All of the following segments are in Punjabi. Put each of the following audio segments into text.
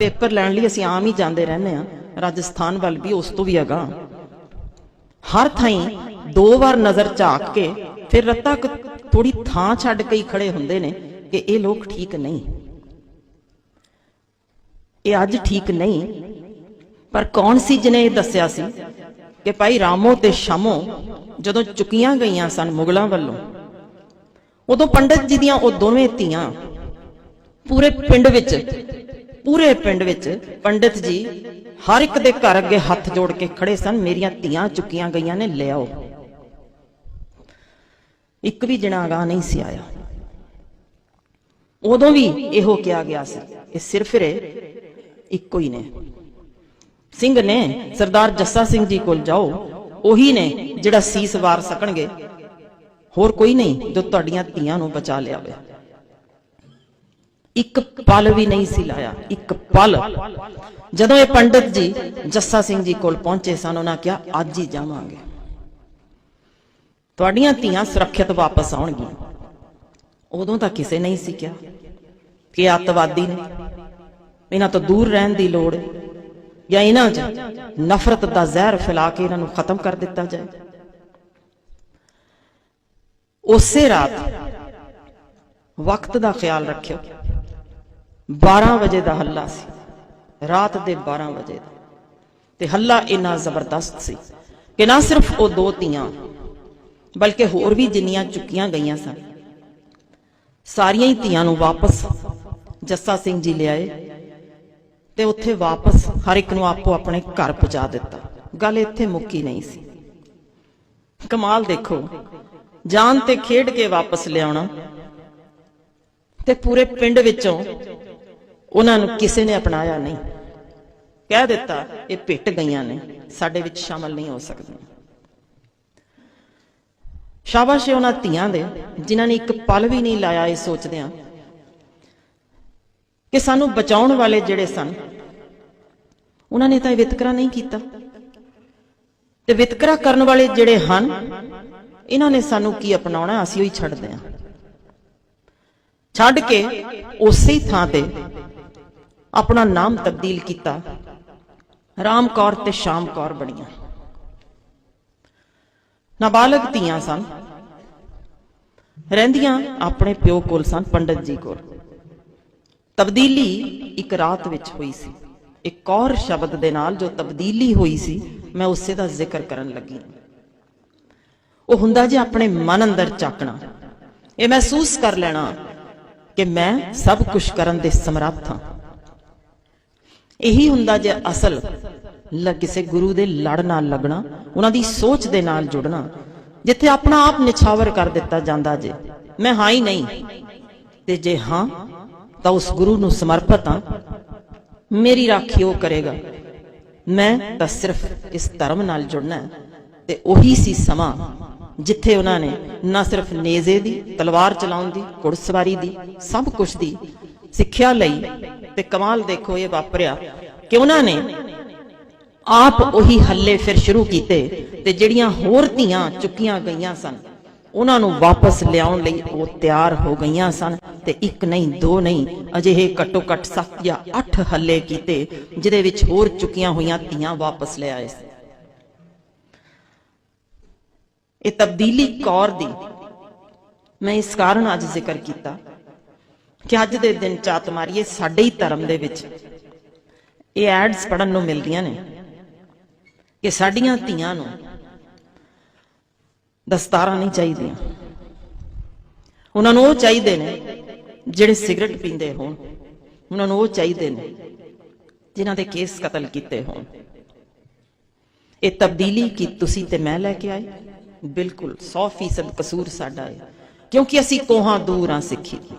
ਪੇਪਰ ਲੈਣ ਲਈ ਅਸੀਂ ਆਮ ਹੀ ਜਾਂਦੇ ਰਹਿੰਦੇ ਆ ਰਾਜਸਥਾਨ ਵੱਲ ਵੀ ਉਸ ਤੋਂ ਵੀ ਅਗਾਂਹ ਹਰ ਥਾਈ ਦੋ ਵਾਰ ਨਜ਼ਰ ਝਾਕ ਕੇ ਫਿਰ ਰੱਤਾ ਥੋੜੀ ਥਾਂ ਛੱਡ ਕੇ ਹੀ ਖੜੇ ਹੁੰਦੇ ਨੇ ਕਿ ਇਹ ਲੋਕ ਠੀਕ ਨਹੀਂ। ਇਹ ਅੱਜ ਠੀਕ ਨਹੀਂ। ਪਰ ਕੌਣ ਸੀ ਜਿਨੇ ਇਹ ਦੱਸਿਆ ਸੀ ਕਿ ਭਾਈ ਰਾਮੋ ਤੇ ਸ਼ਾਮੋ ਜਦੋਂ ਚੁਕੀਆਂ ਗਈਆਂ ਸਨ ਮੁਗਲਾਂ ਵੱਲੋਂ, ਉਦੋਂ ਪੰਡਤ ਜੀ ਦੀਆਂ ਉਹ ਦੋਵੇਂ ਧੀਆਂ ਪੂਰੇ ਪਿੰਡ ਵਿੱਚ ਪੂਰੇ ਪਿੰਡ ਵਿੱਚ ਪੰਡਿਤ ਜੀ ਹਰ ਇੱਕ ਦੇ ਘਰ ਅੱਗੇ ਹੱਥ ਜੋੜ ਕੇ ਖੜੇ ਸਨ, ਮੇਰੀਆਂ ਧੀਆਂ ਚੁੱਕੀਆਂ ਗਈਆਂ ਨੇ ਲਿਆਓ ਇੱਕ ਵੀ ਜਣਾ ਅਗਾਂਹ ਨਹੀਂ ਸੀ ਆਇਆ। ਉਦੋਂ ਵੀ ਇਹੋ ਕਿਹਾ ਗਿਆ ਸੀ ਇਹ ਸਿਰਫ ਰੇ ਇੱਕੋ ਹੀ ਨੇ। ਸਿੰਘ ਨੇ ਸਰਦਾਰ ਜੱਸਾ ਸਿੰਘ ਜੀ ਕੋਲ ਜਾਓ, ਉਹੀ ਨੇ ਜਿਹੜਾ ਸੀਸ ਵਾਰ ਸਕਣਗੇ। ਹੋਰ ਕੋਈ ਨਹੀਂ ਜੋ ਤੁਹਾਡੀਆਂ ਧੀਆਂ ਨੂੰ ਬਚਾ ਲਿਆਵੇ। ਇੱਕ ਪਲ ਵੀ ਨਹੀਂ ਸੀ ਲਾਇਆ, ਇੱਕ ਪਲ। ਜਦੋਂ ਇਹ ਪੰਡਿਤ ਜੀ ਜੱਸਾ ਸਿੰਘ ਜੀ ਕੋਲ ਪਹੁੰਚੇ ਸਨ, ਉਹਨਾਂ ਕਿਹਾ, ਅੱਜ ਹੀ ਜਾਵਾਂਗੇ। ਤੁਹਾਡੀਆਂ ਧੀਆਂ ਸੁਰੱਖਿਅਤ ਵਾਪਸ ਆਉਣਗੀਆਂ। ਉਦੋਂ ਤਾਂ ਕਿਸੇ ਨਹੀਂ ਸੀ ਕਿਹਾ ਕਿ ਅੱਤਵਾਦੀ ਨੇ। ਇਹਨਾਂ ਤੋਂ ਦੂਰ ਰਹਿਣ ਦੀ ਲੋੜ ਹੈ ਜਾਂ ਇਹਨਾਂ 'ਚ ਨਫ਼ਰਤ ਦਾ ਜ਼ਹਿਰ ਫੈਲਾ ਕੇ ਇਹਨਾਂ ਨੂੰ ਖਤਮ ਕਰ ਦਿੱਤਾ ਜਾਏ। ਉਸੇ ਰਾਤ ਵਕਤ ਦਾ ਖਿਆਲ ਰੱਖਿਓ। 12 ਵਜੇ ਦਾ ਹੱਲਾ ਸੀ। ਰਾਤ ਦੇ 12 ਵਜੇ ਦਾ। ਤੇ ਹੱਲਾ ਇੰਨਾ ਜ਼ਬਰਦਸਤ ਸੀ ਕਿ ਨਾ ਸਿਰਫ ਉਹ ਦੋ ਤੀਆਂ ਬਲਕਿ ਹੋਰ ਵੀ ਜਿੰਨੀਆਂ ਚੁੱਕੀਆਂ ਗਈਆਂ ਸਨ। ਸਾਰੀਆਂ ਹੀ ਧੀਆਂ ਨੂੰ ਵਾਪਸ ਜੱਸਾ ਸਿੰਘ ਜੀ ਲਿਆਏ ਤੇ ਉੱਥੇ ਵਾਪਸ ਹਰ ਇੱਕ ਨੂੰ ਆਪੋ ਆਪਣੇ ਘਰ ਪਹੁੰਚਾ ਦਿੱਤਾ। ਗੱਲ ਇੱਥੇ ਮੁੱਕੀ ਨਹੀਂ ਸੀ। ਕਮਾਲ ਦੇਖੋ, ਜਾਨ ਤੇ ਖੇਡ ਕੇ ਵਾਪਸ ਲਿਆਉਣਾ ਤੇ ਪੂਰੇ ਪਿੰਡ ਵਿੱਚੋਂ ਉਹਨਾਂ ਨੂੰ ਕਿਸੇ ਨੇ ਅਪਣਾਇਆ ਨਹੀਂ। ਕਹਿ ਦਿੱਤਾ, ਇਹ ਭਿੱਟ ਗਈਆਂ ਨੇ, ਸਾਡੇ ਵਿੱਚ ਸ਼ਾਮਲ ਨਹੀਂ ਹੋ ਸਕਦੀਆਂ। ਸ਼ਾਬਾਸ਼ ਏ ਉਹਨਾਂ ਧੀਆਂ ਦੇ, ਜਿਨ੍ਹਾਂ ਨੇ ਇੱਕ ਪਲ ਵੀ ਨਹੀਂ ਲਾਇਆ ਇਹ ਸੋਚਦਿਆਂ ਕਿ ਸਾਨੂੰ ਬਚਾਉਣ ਵਾਲੇ ਜਿਹੜੇ ਸਨ, ਉਹਨਾਂ ਨੇ ਤਾਂ ਇਹ ਵਿਤਕਰਾ ਨਹੀਂ ਕੀਤਾ। ਤੇ ਵਿਤਕਰਾ ਕਰਨ ਵਾਲੇ ਜਿਹੜੇ ਹਨ, ਇਹਨਾਂ ਨੇ ਸਾਨੂੰ ਕੀ ਅਪਣਾਉਣਾ, ਅਸੀਂ ਉਹੀ ਛੱਡਦੇ ਹਾਂ। ਛੱਡ ਕੇ ਉਸੇ ਥਾਂ ਤੇ ਆਪਣਾ ਨਾਮ ਤਬਦੀਲ ਕੀਤਾ। ਰਾਮ ਕੌਰ ਤੇ ਸ਼ਾਮ ਕੌਰ ਬਣੀਆਂ। ਨਾਬਾਲਗ ਧੀਆਂ ਸਨ। ਰਹਿੰਦੀਆਂ ਆਪਣੇ ਪਿਓ ਕੋਲ ਸਨ, ਪੰਡਤ ਜੀ ਕੋਲ। ਤਬਦੀਲੀ ਇੱਕ ਰਾਤ ਵਿੱਚ ਹੋਈ ਸੀ। ਇੱਕ ਕੌਰ ਸ਼ਬਦ ਦੇ ਨਾਲ ਜੋ ਤਬਦੀਲੀ ਹੋਈ ਸੀ, ਮੈਂ ਉਸੇ ਦਾ ਜ਼ਿਕਰ ਕਰਨ ਲੱਗੀ ਉਹ ਹੁੰਦਾ ਜੇ ਆਪਣੇ ਮਨ ਅੰਦਰ ਚਾਕਣਾ, ਇਹ ਮਹਿਸੂਸ ਕਰ ਲੈਣਾ ਕਿ ਮੈਂ ਸਭ ਕੁਝ ਕਰਨ ਦੇ ਸਮਰੱਥ ਹਾਂ। ਇਹੀ ਹੁੰਦਾ ਜੇ ਅਸਲ ਕਿਸੇ ਗੁਰੂ ਦੇ ਲੜ ਨਾਲ ਲੱਗਣਾ, ਉਹਨਾਂ ਦੀ ਸੋਚ ਦੇ ਨਾਲ ਜੁੜਨਾ, ਜਿੱਥੇ ਆਪਣਾ ਆਪ ਨਿਛਾਵਰ ਕਰ ਦਿੱਤਾ ਜਾਂਦਾ ਜੇ। ਮੈਂ ਹਾਂ ਹੀ ਨਹੀਂ। ਤੇ ਜੇ ਹਾਂ, ਤਾਂ ਉਸ ਗੁਰੂ ਨੂੰ ਸਮਰਪਿਤ ਹਾਂ। ਮੇਰੀ ਰਾਖੀ ਉਹ ਕਰੇਗਾ। ਮੈਂ ਤਾਂ ਸਿਰਫ ਇਸ ਧਰਮ ਨਾਲ ਜੁੜਨਾ ਤੇ ਉਹੀ ਸੀ ਸਮਾਂ ਜਿੱਥੇ ਉਹਨਾਂ ਨੇ ਨਾ ਸਿਰਫ ਨੇਜ਼ੇ ਦੀ, ਤਲਵਾਰ ਚਲਾਉਣ ਦੀ, ਘੁੜਸਵਾਰੀ ਦੀ, ਸਭ ਕੁਝ ਦੀ ਸਿੱਖਿਆ ਲਈ ਤੇ ਕਮਾਲ ਦੇਖੋ ਇਹ ਵਾਪਰਿਆ ਕਿ ਉਹਨਾਂ ਨੇ ਆਪ ਉਹੀ ਹੱਲੇ ਫਿਰ ਸ਼ੁਰੂ ਕੀਤੇ ਤੇ ਜਿਹੜੀਆਂ ਹੋਰ ਧੀਆਂ ਚੁੱਕੀਆਂ ਗਈਆਂ ਸਨ, ਉਹਨਾਂ ਨੂੰ ਵਾਪਸ ਲਿਆਉਣ ਲਈ ਉਹ ਤਿਆਰ ਹੋ ਗਈਆਂ ਸਨ ਤੇ ਇੱਕ ਨਹੀਂ, ਦੋ ਨਹੀਂ, ਅਜਿਹੇ ਘੱਟੋ ਘੱਟ 7 ਜਾਂ 8 ਹੱਲੇ ਕੀਤੇ, ਜਿਹਦੇ ਵਿੱਚ ਹੋਰ ਚੁੱਕੀਆਂ ਹੋਈਆਂ ਧੀਆਂ ਵਾਪਸ ਲੈ ਆਏ ਸੀ ਇਹ ਤਬਦੀਲੀ ਕੌਰ ਦੀ ਮੈਂ ਇਸ ਕਾਰਨ ਅੱਜ ਜ਼ਿਕਰ ਕੀਤਾ ਕਿ ਅੱਜ ਦੇ ਦਿਨ ਚਾਤ ਮਾਰੀਏ ਸਾਡੇ ਹੀ ਧਰਮ ਦੇ ਵਿੱਚ। ਇਹ ਐਡਸ ਪੜਨ ਨੂੰ ਮਿਲਦੀਆਂ ਨੇ ਕਿ ਸਾਡੀਆਂ ਧੀਆਂ ਨੂੰ ਦਸਤਾਰਾਂ ਨਹੀਂ ਚਾਹੀਦੀਆਂ। ਉਹਨਾਂ ਨੂੰ ਉਹ ਚਾਹੀਦੇ ਨੇ ਜਿਹੜੇ ਸਿਗਰਟ ਪੀਂਦੇ ਹੋਣ। ਉਹਨਾਂ ਨੂੰ ਉਹ ਚਾਹੀਦੇ ਨੇ ਜਿਨ੍ਹਾਂ ਦੇ ਕੇਸ ਕਤਲ ਕੀਤੇ ਹੋਣ। ਇਹ ਤਬਦੀਲੀ ਕੀ ਤੁਸੀਂ ਤੇ ਮੈਂ ਲੈ ਕੇ ਆਏ? ਬਿਲਕੁਲ 100% ਕਸੂਰ ਸਾਡਾ ਹੈ। ਕਿਉਂਕਿ ਅਸੀਂ ਕੋਹਾਂ ਦੂਰ ਆ ਸਿੱਖੀ ਤੋਂ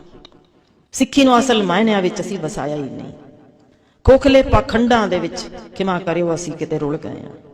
ਸਿੱਖੀ ਨੂੰ ਅਸਲ ਮਾਇਨਿਆਂ ਵਿੱਚ ਅਸੀਂ ਵਸਾਇਆ ਹੀ ਨਹੀਂ। ਖੋਖਲੇ ਪਖੰਡਾਂ ਦੇ ਵਿੱਚ ਖਿਮਾ ਕਰਿਓ ਅਸੀਂ ਕਿਤੇ ਰੁਲ ਗਏ ਆ